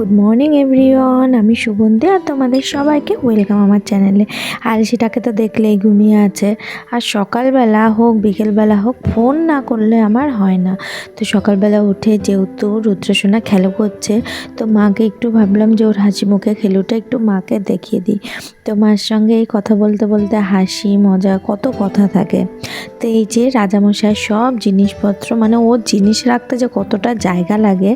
Good morning everyone আমি সুগন্ধি আর তোমাদের সবাইকে ওয়েলকাম আমার চ্যানেলে আর সেটাকে তো দেখলেই ঘুমিয়ে আছে। আর সকালবেলা হোক, বিকেলবেলা হোক ফোন না করলে আমার হয় না। তো সকালবেলা উঠে যেহেতু রুদ্রসোনা খেলো করছে, তো মাকে একটু ভাবলাম যে ওর হাসি মুখে খেলুটা একটু মাকে দেখিয়ে দিই। তো মার সঙ্গে এই কথা বলতে বলতে হাসি, মজা, কত কথা থাকে। তো এই যে রাজামশাই সব জিনিসপত্র মানে ওর জিনিস রাখতে যে কতটা জায়গা লাগে,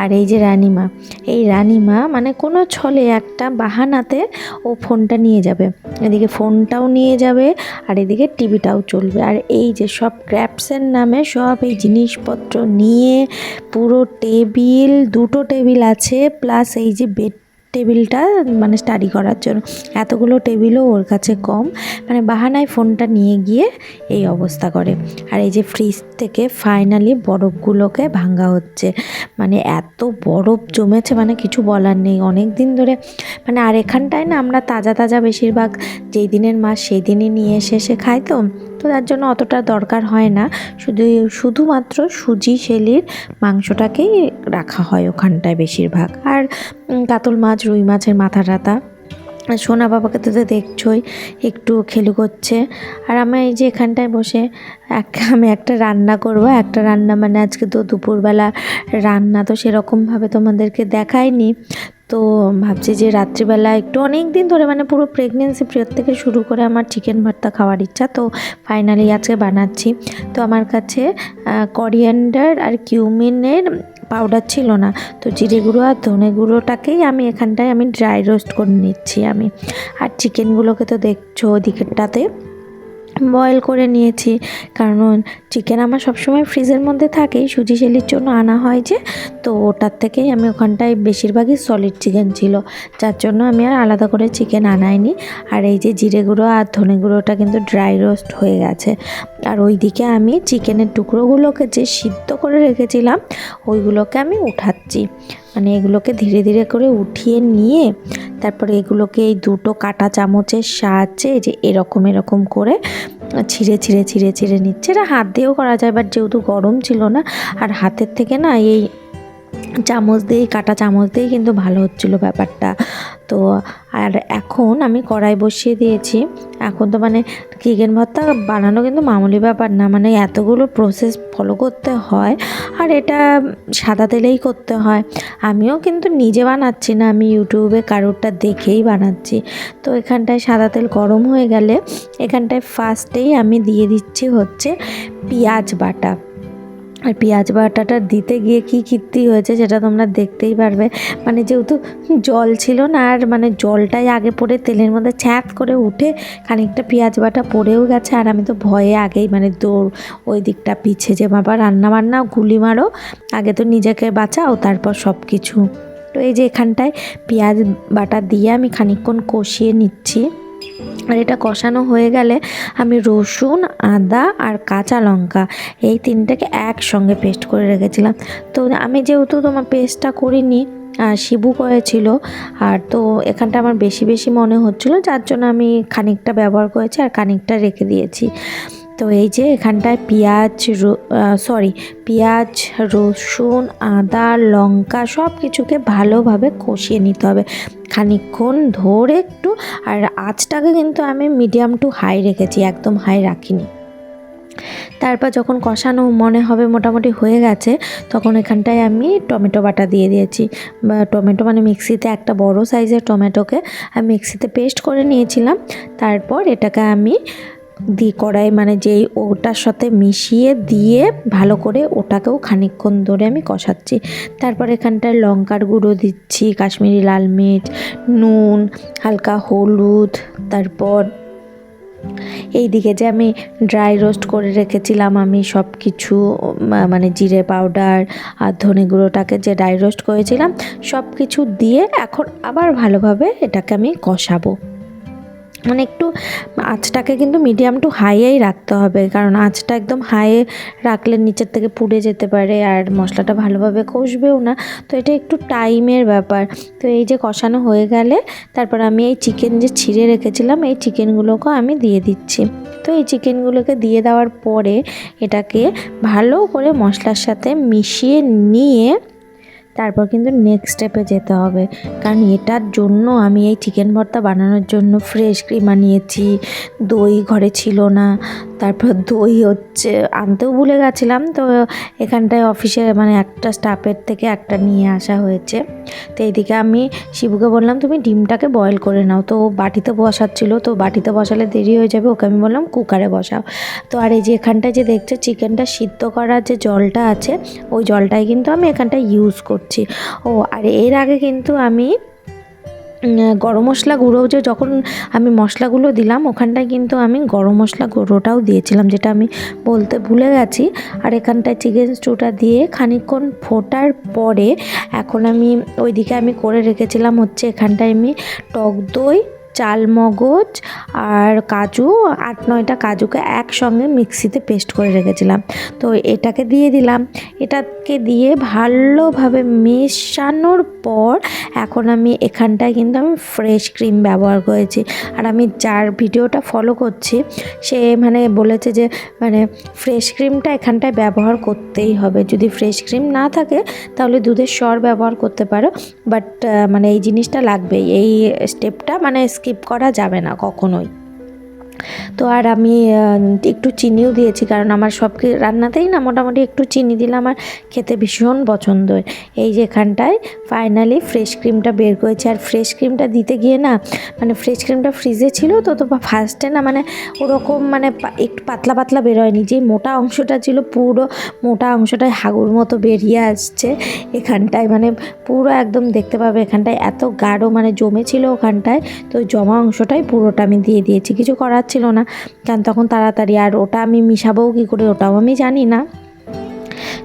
আর এই যে রানিমা, এই রানিমা মানে কোনো ছলে একটা বাহানাতে ও ফোনটা নিয়ে যাবে। এদিকে ফোনটাও নিয়ে যাবে আর এদিকে টিভিটাও চলবে। আর এই যে সব ক্র্যাপসের নামে সব এই জিনিসপত্র নিয়ে পুরো টেবিল, দুটো টেবিল আছে, প্লাস এই যে বেড টেবিলটা মানে স্টাডি করার জন্য। এতগুলো টেবিলও ওর কাছে কম। মানে বাহানায় ফোনটা নিয়ে গিয়ে এই অবস্থা করে। আর এই যে ফ্রিজ থেকে ফাইনালি বরফগুলোকে ভাঙা হচ্ছে। মানে এত বরফ জমেছে মানে কিছু বলার নেই। অনেক দিন ধরে মানে আর এখানটায় না আমরা তাজা তাজা বেশিরভাগ যেই দিনের মাছ সেই দিনই নিয়ে এসে এসে খাই তো। তো তার জন্য অতটা দরকার হয় না। শুধু, শুধুমাত্র সুজি, শেলির মাংসটাকেই রাখা হয় ওখানটায় বেশিরভাগ। আর কাতল মাছ, রুই মাছের মাথা আর সোনা বাবাকে তো দেখছোই, একটু খেলু করছে। আর আমি এই যে এখানটায় বসে এক, আমি একটা রান্না করব, একটা রান্না মানে আজকে তো দুপুরবেলা রান্না, তো সেরকমভাবে তোমাদেরকে দেখায়নি তো ভাবছি যে রাত্রিবেলা একটু অনেক দিন ধরে মানে পুরো প্রেগনেন্সি পিরিয়ড থেকে শুরু করে আমার চিকেন ভর্তা খাওয়ার ইচ্ছা, তো ফাইনালি আজকে বানাচ্ছি। তো আমার কাছে করিয়ান্ডার আর কিউমিনের পাউডার ছিল না। তো জিরে গুঁড়ো আর ধনে গুঁড়োটাকেই আমি এখানটায় আমি ড্রাই রোস্ট করে নিচ্ছি আমি। আর চিকেনগুলোকে তো দেখছ ওদিকেরটাতে। বয়েল করে নিয়েছি। কারণ চিকেন আমার সবসময় ফ্রিজের মধ্যে থাকেই। সুজি শেলির জন্য আনা হয় যে, তো ওটার থেকেই আমি ওখানটায় বেশিরভাগই সলিড চিকেন ছিল। যার জন্য আমি আর আলাদা করে চিকেন আনাইনি। আর এই যে জিরে গুঁড়ো আর ধনে গুঁড়োটা কিন্তু ড্রাই রোস্ট হয়ে গেছে। আর ওইদিকে আমি চিকেনের টুকরোগুলোকে যে সিদ্ধ করে রেখেছিলাম, ওইগুলোকে আমি উঠাচ্ছি। মানে এগুলোকে ধীরে ধীরে করে উঠিয়ে নিয়ে তারপরে এগুলোকে এই দুটো কাটা চামচের সাহায্যে যে এরকম এরকম করে ছিঁড়ে ছিঁড়ে ছিঁড়ে ছিঁড়ে নিচ্ছে। এটা হাত দিয়েও করা যায় বাট যেহেতু গরম ছিল না, আর হাতের থেকে না এই চামচ দিয়েই, কাটা চামচ দিয়েই কিন্তু ভালো হচ্ছিল ব্যাপারটা। তো আর এখন আমি কড়াই বসিয়ে দিয়েছি। এখন তো মানে চিকেন ভর্তা বানানো কিন্তু মামুলি ব্যাপার না মানে এতগুলো প্রসেস ফলো করতে হয় আর এটা সাদা তেলেই করতে হয়। আমিও কিন্তু নিজে বানাচ্ছি না, আমি ইউটিউবে কারোরটা দেখেই বানাচ্ছি। তো এখানটায় সাদা তেল গরম হয়ে গেলে এখানটায় ফার্স্টেই আমি দিয়ে দিচ্ছি হচ্ছে পেঁয়াজ বাটা। আর পেঁয়াজ বাটাটা দিতে গিয়ে কী কীর্তি হয়েছে সেটা তোমরা দেখতেই পারবে। মানে যেহেতু জল ছিল না, আর মানে জলটাই আগে পড়ে তেলের মধ্যে ছ্যাঁত করে উঠে খানিকটা পেঁয়াজ বাটা পড়েও গেছে। আর আমি তো ভয়ে আগেই মানে দৌড় ওই দিকটা পিছে যে বাবা রান্না বান্না, গুলি মারো, আগে তো নিজেকে বাঁচাও, তারপর সব কিছু তো এই যে এখানটায় পেঁয়াজ বাটা দিয়ে আমি খানিকক্ষণ কষিয়ে নিচ্ছি। আর এটা কষানো হয়ে গেলে আমি রসুন, আদা আর কাঁচা লঙ্কা এই তিনটাকে একসঙ্গে পেস্ট করে রেখেছিলাম। তো আমি যেহেতু তোমার পেস্টটা করিনি শিবু করেছিল আর তো এখানটা আমার বেশি বেশি মনে হচ্ছিল, যার জন্য আমি খানিকটা ব্যবহার করেছি আর খানিকটা রেখে দিয়েছি। তো এই যে এখানটায় পেঁয়াজ সরি পেঁয়াজ, রসুন, আদা, লঙ্কা সব কিছুকে ভালোভাবে কষিয়ে নিতে হবে। খানিকক্ষণ ধরে একটু, আর আঁচটাকে কিন্তু আমি মিডিয়াম টু হাই রেখেছি, একদম হাই রাখিনি। তারপর যখন কষানো মনে হবে মোটামুটি হয়ে গেছে, তখন এখানটায় আমি টমেটো বাটা দিয়ে দিয়েছি। বা টমেটো মানে মিক্সিতে একটা বড় সাইজের টমেটোকে আমি মিক্সিতে পেস্ট করে নিয়েছিলাম। তারপর এটাকে আমি দি কড়াই মানে যেই ওটার সাথে মিশিয়ে দিয়ে ভালো করে ওটাকেও খানিকক্ষণ ধরে আমি কষাচ্ছি। তারপর এখানটায় লঙ্কার গুঁড়ো দিচ্ছি, কাশ্মীরি লাল মির্চ, নুন, হালকা হলুদ, তারপর এই দিকে যে আমি ড্রাই রোস্ট করে রেখেছিলাম আমি সব কিছু মানে জিরে পাউডার আর ধনে গুঁড়োটাকে যে ড্রাই রোস্ট করেছিলাম সব কিছু দিয়ে এখন আবার ভালোভাবে এটাকে আমি কষাবো। মানে একটু আঁচটাকে কিন্তু মিডিয়াম টু হাইয়েই রাখতে হবে। কারণ আঁচটা একদম হাইয়ে রাখলে নিচের থেকে পুড়ে যেতে পারে আর মশলাটা ভালোভাবে কষবেও না। তো এটা একটু টাইমের ব্যাপার। তো এই যে কষানো হয়ে গেলে তারপর আমি এই চিকেন যে ছিঁড়ে রেখেছিলাম, এই চিকেনগুলোকেও আমি দিয়ে দিচ্ছি। তো এই চিকেনগুলোকে দিয়ে দেওয়ার পরে এটাকে ভালো করে মশলার সাথে মিশিয়ে নিয়ে তারপর কিন্তু নেক্সট স্টেপে যেতে হবে। কারণ এটার জন্য আমি এই চিকেন ভর্তা বানানোর জন্য ফ্রেশ ক্রিম আনিয়েছি, দই ঘরে ছিল না, তারপর দই হচ্ছে, আনতেও ভুলে গেছিলাম, তো এখানটায় অফিসে মানে একটা স্টাফের থেকে একটা নিয়ে আসা হয়েছে। তো এইদিকে আমি শিবুকে বললাম, তুমি ডিমটাকে বয়েল করে নাও। তো ও বাটিতে বসাচ্ছিল, তো বাটিতে বসালে দেরি হয়ে যাবে, ওকে আমি বললাম, কুকারে বসাও। তো আর এই যে এখানটায় যে দেখছ চিকেনটা সিদ্ধ করার যে জলটা আছে, ওই জলটাই কিন্তু আমি এখানটায় ইউজ করছি। ও, আর এর আগে কিন্তু আমি গরম মশলা গুঁড়ো যে যখন আমি মশলাগুলো দিলাম, ওখানটায় কিন্তু আমি গরম মশলা গুঁড়োটাও দিয়েছিলাম, যেটা আমি বলতে ভুলে গেছি। আর এখানটায় চিকেন স্টুটা দিয়ে খানিকক্ষণ ফোটার পরে এখন আমি ওইদিকে আমি করে রেখেছিলাম হচ্ছে, এখানটায় আমি টক দই চাল মগজ আর কাজু, আট নয়টা কাজুকে একসঙ্গে মিক্সিতে পেস্ট করে রেখেছিলাম। তো এটাকে দিয়ে দিলাম। এটাকে দিয়ে ভালোভাবে মেশানোর পর এখন আমি এখানটায় কিন্তু আমি ফ্রেশ ক্রিম ব্যবহার করেছি। আর আমি যার ভিডিওটা ফলো করছি, সে মানে বলেছে যে মানে ফ্রেশ ক্রিমটা এখানটায় ব্যবহার করতেই হবে। যদি ফ্রেশ ক্রিম না থাকে, তাহলে দুধের স্বর ব্যবহার করতে পারো। বাট মানে এই জিনিসটা লাগবেই। এই স্টেপটা মানে স্কিপ করা যাবে না কখনোই। তো আর আমি একটু চিনিও দিয়েছি, কারণ আমার সব রান্নাতেই না মোটামুটি একটু চিনি দিলে আমার খেতে ভীষণ পছন্দ। এই যে এখানটায় ফাইনালি ফ্রেশ ক্রিমটা বের করেছি, আর ফ্রেশ ক্রিমটা দিতে গিয়ে না মানে ফ্রেশ ক্রিমটা ফ্রিজে ছিল, তো তো ফার্স্টে না মানে ওরকম মানে একটু পাতলা পাতলা বেরোয়নি যে মোটা অংশটা ছিল পুরো মোটা অংশটায় হাগুর মতো বেরিয়ে আসছে এখানটায় মানে পুরো একদম দেখতে পাবে এখানটায় এত গাঢ় মানে জমেছিল ওখানটায়, তো জমা অংশটাই পুরোটা আমি দিয়ে দিয়েছি, কিছু করার ছিল না। কারণ তখন তাড়াতাড়ি আর ওটা আমি মিশাবো কী করে ওটাও আমি জানি না।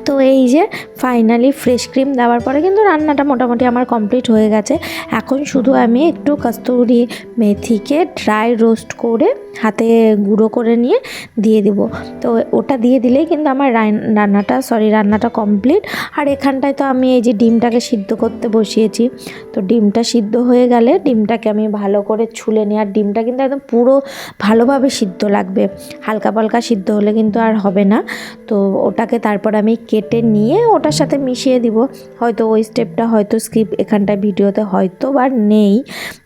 তো এই যে ফাইনালি ফ্রেশ ক্রিম দেওয়ার পরে কিন্তু রান্নাটা মোটামুটি আমার কমপ্লিট হয়ে গেছে। এখন শুধু আমি একটু কস্তুরি মেথিকে ড্রাই রোস্ট করে হাতে গুঁড়ো করে নিয়ে দিয়ে দিব। তো ওটা দিয়ে দিলেই কিন্তু আমার রান- রান্নাটা সরি রান্নাটা কমপ্লিট আর এখানটায় তো আমি এই যে ডিমটাকে সিদ্ধ করতে বসিয়েছি। তো ডিমটা সিদ্ধ হয়ে গেলে ডিমটাকে আমি ভালো করে ছুলে নিই। আর ডিমটা কিন্তু একদম পুরো ভালোভাবে সিদ্ধ লাগবে। হালকা পালকা সিদ্ধ হলে কিন্তু আর হবে না। তো ওটাকে তারপর আমি কেটে নিয়ে ওটার সাথে মিশিয়ে দিব। হয়তো ওই স্টেপটা হয়তো স্কিপ এখানটায় ভিডিওতে হয়তো বা নেই।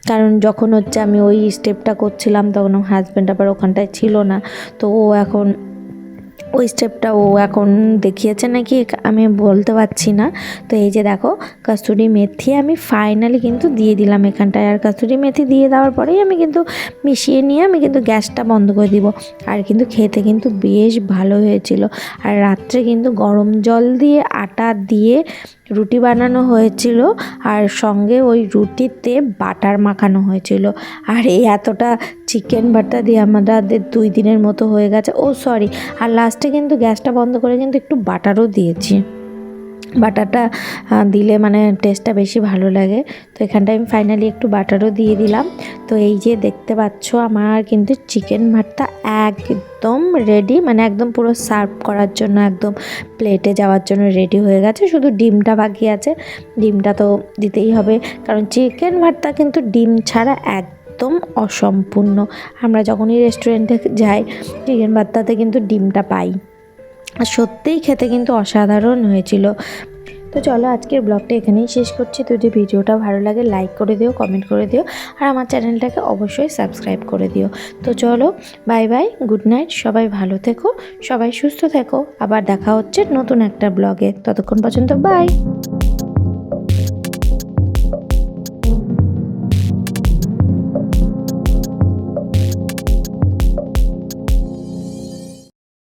কারণ যখন হচ্ছে আমি ওই স্টেপটা করছিলাম, তখন আমার হাজব্যান্ড আবার ওখানটায় ছিল না। তো ও এখন, ওই স্টেপটা ও এখন দেখিয়েছে নাকি? আমি বলতে পারছি না। তো এই যে দেখো কাস্তুরি মেথি আমি ফাইনালি কিন্তু দিয়ে দিলাম এখানটায়। আর কাস্তুরি মেথি দিয়ে দেওয়ার পরেই আমি কিন্তু মিশিয়ে নিয়ে আমি কিন্তু গ্যাসটা বন্ধ করে দিব। আর কিন্তু খেতে কিন্তু বেশ ভালো হয়েছিল। আর রাত্রে কিন্তু গরম জল দিয়ে, আটা দিয়ে রুটি বানানো হয়েছিল আর সঙ্গে ওই রুটিতে বাটার মাখানো হয়েছিল। আর এই এতটা চিকেন বাটা দিয়ে আমাদের দুই দিনের মতো হয়ে গেছে। ও সরি আর লাস্টে কিন্তু গ্যাসটা বন্ধ করে কিন্তু একটু বাটারও দিয়েছি। বাটারটা দিলে মানে টেস্টটা বেশি ভালো লাগে। তো এখানটায় আমি ফাইনালি একটু বাটারও দিয়ে দিলাম। তো এই যে দেখতে পাচ্ছ আমার কিন্তু চিকেন ভাতটা একদম রেডি মানে একদম পুরো সার্ভ করার জন্য, একদম প্লেটে যাওয়ার জন্য রেডি হয়ে গেছে। শুধু ডিমটা বাকি আছে। ডিমটা তো দিতেই হবে। কারণ চিকেন ভাতটা কিন্তু ডিম ছাড়া এক একদম অসম্পূর্ণ। আমরা যখনই রেস্টুরেন্টে যাই চিকেন ভাতটাতে কিন্তু ডিমটা পাই। সত্যিই খেতে কিন্তু অসাধারণ হয়েছিল। তো চলো আজকের ব্লগটা এখানেই শেষ করছি। যদি ভিডিওটা ভালো লাগে লাইক করে দিও কমেন্ট করে দিও, আর আমার চ্যানেলটাকে অবশ্যই সাবস্ক্রাইব করে দিও। তো চলো বাই বাই গুড নাইট সবাই ভালো থেকো, সবাই সুস্থ থেকো। আবার দেখা হচ্ছে নতুন একটা ব্লগে। ততক্ষণ পর্যন্ত বাই